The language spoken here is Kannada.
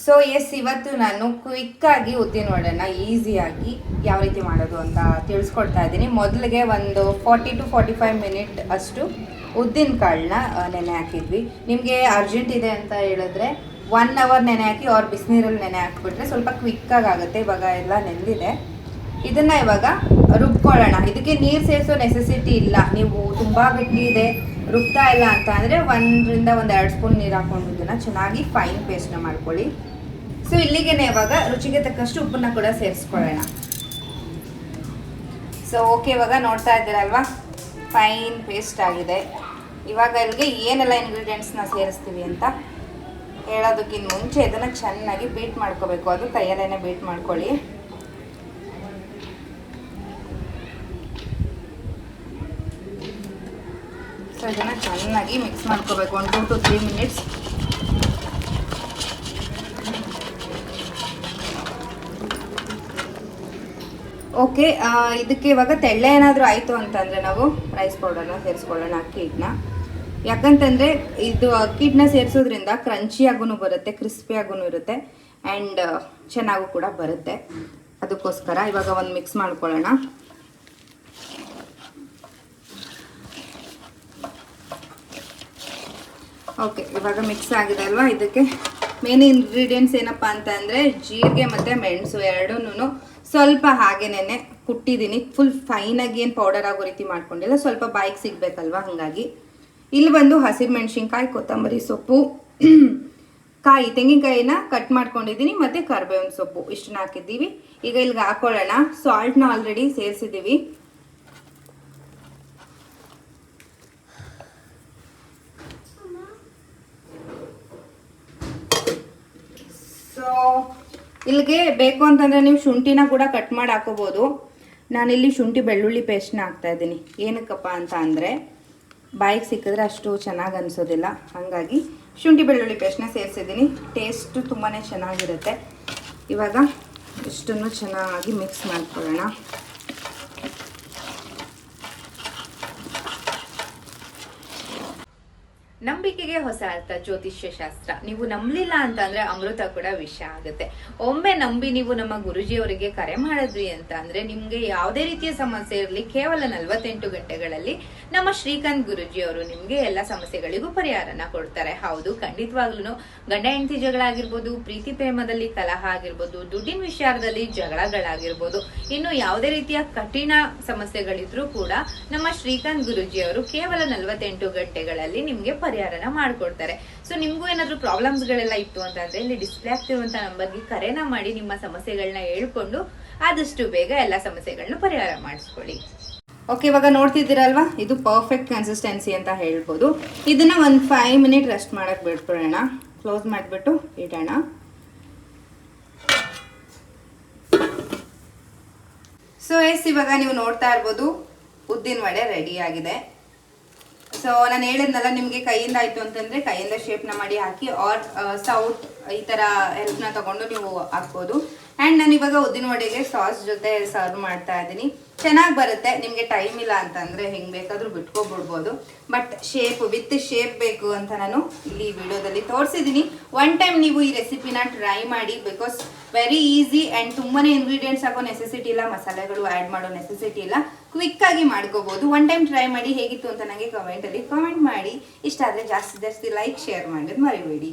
ಸೊ ಎಸ್ ಇವತ್ತು ನಾನು ಕ್ವಿಕ್ಕಾಗಿ ಉದ್ದಿನ ವಡೆನ ಈಸಿಯಾಗಿ ಯಾವ ರೀತಿ ಮಾಡೋದು ಅಂತ ತಿಳಿಸ್ಕೊಡ್ತಾ ಇದ್ದೀನಿ. ಮೊದಲಿಗೆ ಒಂದು forty to forty five minute ಅಷ್ಟು ಉದ್ದಿನ ಕಾಳನ್ನ ನೆನೆ ಹಾಕಿದ್ವಿ. ನಿಮಗೆ ಅರ್ಜೆಂಟ್ ಇದೆ ಅಂತ ಹೇಳಿದ್ರೆ ಒನ್ ಅವರ್ ನೆನೆ ಹಾಕಿ ಅವ್ರ ಬಿಸಿನೀರಲ್ಲಿ ನೆನೆ ಹಾಕ್ಬಿಟ್ರೆ ಸ್ವಲ್ಪ ಕ್ವಿಕ್ಕಾಗಿ ಆಗುತ್ತೆ ಇವಾಗ ಎಲ್ಲ ನೆಂದಿದೆ. ಇದನ್ನು ಇವಾಗ ರುಬ್ಕೊಳ್ಳೋಣ. ಇದಕ್ಕೆ ನೀರು ಸೇರಿಸೋ ನೆಸೆಸಿಟಿ ಇಲ್ಲ. ನೀವು ತುಂಬ ಗಟ್ಟಿ ಇದೆ. ರುಬ್ತಾ ಇಲ್ಲ ಅಂತ ಅಂದರೆ ಒಂದರಿಂದ ಒಂದು ಎರಡು ಸ್ಪೂನ್ ನೀರು ಹಾಕೊಂಡು ಇದನ್ನು ಚೆನ್ನಾಗಿ ಫೈನ್ ಪೇಸ್ಟ್ನ ಮಾಡ್ಕೊಳ್ಳಿ. ಸೊ ಇಲ್ಲಿಗೇನೆ ಇವಾಗ ರುಚಿಗೆ ತಕ್ಕಷ್ಟು ಉಪ್ಪನ್ನ ಕೂಡ ಸೇರಿಸ್ಕೊಳ್ಳೋಣ. ಸೊ ಓಕೆ ಇವಾಗ ನೋಡ್ತಾ ಇದ್ದೀರಲ್ವಾ? ಫೈನ್ ಪೇಸ್ಟ್ ಆಗಿದೆ. ಇವಾಗ ಇಲ್ಲಿಗೆ ಏನೆಲ್ಲ ಇಂಗ್ರೀಡಿಯೆಂಟ್ಸ್ನ ಸೇರಿಸ್ತೀವಿ ಅಂತ ಹೇಳೋದಕ್ಕಿಂತ ಮುಂಚೆ ಇದನ್ನು ಚೆನ್ನಾಗಿ ಬೀಟ್ ಮಾಡ್ಕೋಬೇಕು. ಅದು ಕೈಯಲ್ಲೇ ಬೀಟ್ ಮಾಡ್ಕೊಳ್ಳಿ. ಸೊ ಇದನ್ನು ಚೆನ್ನಾಗಿ ಮಿಕ್ಸ್ ಮಾಡ್ಕೋಬೇಕು. ಒಂದು two to three minutes okay ಇದಕ್ಕೆ ಇವಾಗ ತೆಳ್ಳೆ ಏನಾದರೂ ಆಯಿತು ಅಂತಂದರೆ ನಾವು ರೈಸ್ ಪೌಡರ್ನ ಸೇರಿಸ್ಕೊಳ್ಳೋಣ ಅಕ್ಕಿ ಹಿಟ್ಟನ್ನ ಯಾಕಂತಂದರೆ ಇದು ಅಕ್ಕಿ ಹಿಟ್ಟನ್ನ ಸೇರಿಸೋದ್ರಿಂದ ಕ್ರಂಚಿಯಾಗೂ ಬರುತ್ತೆ ಕ್ರಿಸ್ಪಿಯಾಗೂ ಇರುತ್ತೆ ಆ್ಯಂಡ್ ಚೆನ್ನಾಗೂ ಕೂಡ ಬರುತ್ತೆ. ಅದಕ್ಕೋಸ್ಕರ ಇವಾಗ ಒಂದು ಮಿಕ್ಸ್ ಮಾಡ್ಕೊಳ್ಳೋಣ. ಓಕೆ ಇವಾಗ ಮಿಕ್ಸ್ ಆಗಿದೆ ಅಲ್ವಾ? ಇದಕ್ಕೆ ಮೇನ್ ಇಂಗ್ರೀಡಿಯೆಂಟ್ಸ್ ಏನಪ್ಪ ಅಂತ ಅಂದರೆ ಜೀರಿಗೆ ಮತ್ತು ಮೆಣಸು ಎರಡೂ ಸ್ವಲ್ಪ ಹಾಗೇನೆ ಕುಟ್ಟಿದ್ದೀನಿ. ಫುಲ್ ಫೈನಾಗಿ ಏನು ಪೌಡರ್ ಆಗೋ ರೀತಿ ಮಾಡ್ಕೊಂಡಿಲ್ಲ. ಸ್ವಲ್ಪ ಬಾಯಿಗೆ ಸಿಗ್ಬೇಕಲ್ವಾ? ಹಾಗಾಗಿ. ಇಲ್ಲಿ ಬಂದು ಹಸಿರು ಮೆಣಸಿನ್ಕಾಯಿ ಕೊತ್ತಂಬರಿ ಸೊಪ್ಪು, ಕಾಯಿ, ತೆಂಗಿನಕಾಯಿನ ಕಟ್ ಮಾಡ್ಕೊಂಡಿದ್ದೀನಿ. ಮತ್ತು ಕರ್ಬೇವಿನ ಸೊಪ್ಪು ಇಷ್ಟನ್ನ ಹಾಕಿದ್ದೀವಿ. ಈಗ ಇಲ್ಲಿಗೆ ಹಾಕೊಳ್ಳೋಣ. ಸಾಲ್ಟ್ನ ಆಲ್ರೆಡಿ ಸೇರಿಸಿದ್ದೀವಿ. ಸೊ ಇಲ್ಲಿಗೆ ಬೇಕು ಅಂತಂದರೆ ನೀವು ಶುಂಠಿನ ಕೂಡ ಕಟ್ ಮಾಡಿ ಹಾಕೋಬೋದು. ನಾನಿಲ್ಲಿ ಶುಂಠಿ ಬೆಳ್ಳುಳ್ಳಿ ಪೇಸ್ಟ್ನ ಹಾಕ್ತಾ ಇದ್ದೀನಿ. ಏನಕ್ಕಪ್ಪ ಅಂತ ಅಂದರೆ, ಬಾಯಿಗೆ ಸಿಕ್ಕಿದ್ರೆ ಅಷ್ಟು ಚೆನ್ನಾಗಿ ಅನಿಸೋದಿಲ್ಲ. ಹಾಗಾಗಿ ಶುಂಠಿ ಬೆಳ್ಳುಳ್ಳಿ ಪೇಸ್ಟ್ನ ಸೇರಿಸಿದ್ದೀನಿ. ಟೇಸ್ಟು ತುಂಬಾ ಚೆನ್ನಾಗಿರುತ್ತೆ. ಇವಾಗ ಇಷ್ಟನ್ನು ಚೆನ್ನಾಗಿ ಮಿಕ್ಸ್ ಮಾಡ್ಕೊಳ್ಳೋಣ. ನಂಬಿಕೆಗೆ ಹೊಸ ಅರ್ಥ, ಜ್ಯೋತಿಷ್ಯ ಶಾಸ್ತ್ರ. ನೀವು ನಂಬಲಿಲ್ಲ ಅಂತಂದ್ರೆ ಅಮೃತ ಕೂಡ ವಿಷ ಆಗುತ್ತೆ. ಒಮ್ಮೆ ನಂಬಿ ನೀವು ನಮ್ಮ ಗುರುಜಿಯವರಿಗೆ ಕರೆ ಮಾಡಿದ್ರಿ ಅಂತ ಅಂದ್ರೆ ನಿಮ್ಗೆ ಯಾವುದೇ ರೀತಿಯ ಸಮಸ್ಯೆ ಇರಲಿ, ಕೇವಲ ನಲವತ್ತೆಂಟು ಗಂಟೆಗಳಲ್ಲಿ ನಮ್ಮ ಶ್ರೀಕಾಂತ್ ಗುರುಜಿ ಅವರು ನಿಮ್ಗೆ ಎಲ್ಲ ಸಮಸ್ಯೆಗಳಿಗೂ ಪರಿಹಾರನ ಕೊಡ್ತಾರೆ. ಹೌದು ಖಂಡಿತವಾಗ್ಲೂ ಗಂಡ ಹೆಂಡತಿ ಜಗಳ ಆಗಿರ್ಬೋದು ಪ್ರೀತಿ ಪ್ರೇಮದಲ್ಲಿ ಕಲಹ ಆಗಿರ್ಬೋದು, ದುಡ್ಡಿನ ವಿಚಾರದಲ್ಲಿ ಜಗಳಗಳಾಗಿರ್ಬೋದು, ಇನ್ನು ಯಾವುದೇ ರೀತಿಯ ಕಠಿಣ ಸಮಸ್ಯೆಗಳಿದ್ರೂ ಕೂಡ ನಮ್ಮ ಶ್ರೀಕಾಂತ್ ಗುರುಜಿ ಅವರು ಕೇವಲ ನಲವತ್ತೆಂಟು ಗಂಟೆಗಳಲ್ಲಿ ನಿಮ್ಗೆ ಪರಿಹಾರನ ಮಾಡ್ಕೊಡ್ತಾರೆ. ಸೊ ನಿಮ್ಗೂ ಏನಾದ್ರು ಪ್ರಾಬ್ಲಮ್ಸ್ ಗಳೆಲ್ಲ ಇತ್ತು ಅಂತಂದ್ರೆ ಇಲ್ಲಿ ಡಿಸ್ಪ್ಲೇ ಆಗ್ತಿರುವಂತ ನಂಬರ್ಗೆ ಕರೆನ ಮಾಡಿ ನಿಮ್ಮ ಸಮಸ್ಯೆಗಳನ್ನ ಹೇಳ್ಕೊಂಡು ಆದಷ್ಟು ಬೇಗ ಎಲ್ಲ ಸಮಸ್ಯೆಗಳನ್ನ ಪರಿಹಾರ ಮಾಡಿಸ್ಕೊಳ್ಳಿ. ಓಕೆ ಇವಾಗ ನೋಡ್ತಿದ್ದೀರಲ್ವಾ? ಇದು ಪರ್ಫೆಕ್ಟ್ ಕನ್ಸಿಸ್ಟೆನ್ಸಿ ಅಂತ ಹೇಳ್ಬೋದು. ಇದನ್ನ ಒಂದು ಫೈವ್ ಮಿನಿಟ್ ರೆಸ್ಟ್ ಮಾಡೋಕ್ಕೆ ಬಿಟ್ಬಿಡೋಣ. ಕ್ಲೋಸ್ ಮಾಡಿಬಿಟ್ಟು ಇಡೋಣ. ಸೊ ಎಸ್ ಇವಾಗ ನೀವು ನೋಡ್ತಾ ಇರ್ಬೋದು. ಉದ್ದಿನ ವಡೆ ರೆಡಿ ಆಗಿದೆ. ಸೊ ನಾನು ಹೇಳಿದ್ನಲ್ಲ, ನಿಮಗೆ ಕೈಯಿಂದ ಆಯಿತು ಅಂತಂದರೆ ಕೈಯಿಂದ ಶೇಪ್ನ ಮಾಡಿ ಹಾಕಿ ಆರ್ ಸೌಟ್ ಈ ಥರ ಹೆಲ್ಪ್ನ ತಗೊಂಡು ನೀವು ಹಾಕ್ಬೋದು. ಆ್ಯಂಡ್ ನಾನು ಇವಾಗ ಉದ್ದಿನ ವಡೆಗೆ ಸಾಸ್ ಜೊತೆ ಸರ್ವ್ ಮಾಡ್ತಾ ಇದ್ದೀನಿ. ಚೆನ್ನಾಗಿ ಬರುತ್ತೆ. ನಿಮಗೆ ಟೈಮ್ ಇಲ್ಲ ಅಂತಂದರೆ ಹೆಂಗೆ ಬೇಕಾದರೂ ಬಿಟ್ಕೊಬಿಡ್ಬೋದು. ಬಟ್ ಶೇಪ್ ವಿತ್ ಶೇಪ್ ಬೇಕು ಅಂತ ನಾನು ಇಲ್ಲಿ ವಿಡಿಯೋದಲ್ಲಿ ತೋರಿಸಿದ್ದೀನಿ. ಒನ್ ಟೈಮ್ ನೀವು ಈ ರೆಸಿಪಿನ ಟ್ರೈ ಮಾಡಿ ಬಿಕಾಸ್ ವೆರಿ ಈಸಿ ಆ್ಯಂಡ್ ತುಂಬಾ ಇಂಗ್ರೀಡಿಯೆಂಟ್ಸ್ ಹಾಕೋ ನೆಸೆಸಿಟಿ ಇಲ್ಲ, ಮಸಾಲೆಗಳು ಆ್ಯಡ್ ಮಾಡೋ ನೆಸೆಸಿಟಿ ಇಲ್ಲ. ಕ್ವಿಕ್ಕಾಗಿ ಮಾಡ್ಕೋಬೋದು. ಒನ್ ಟೈಮ್ ಟ್ರೈ ಮಾಡಿ ಹೇಗಿತ್ತು ಅಂತ ನನಗೆ ಕಮೆಂಟಲ್ಲಿ ಕಮೆಂಟ್ ಮಾಡಿ. ಇಷ್ಟ ಆದರೆ ಜಾಸ್ತಿ ಜಾಸ್ತಿ ಲೈಕ್ ಶೇರ್ ಮಾಡೋದು ಮರಿಬೇಡಿ.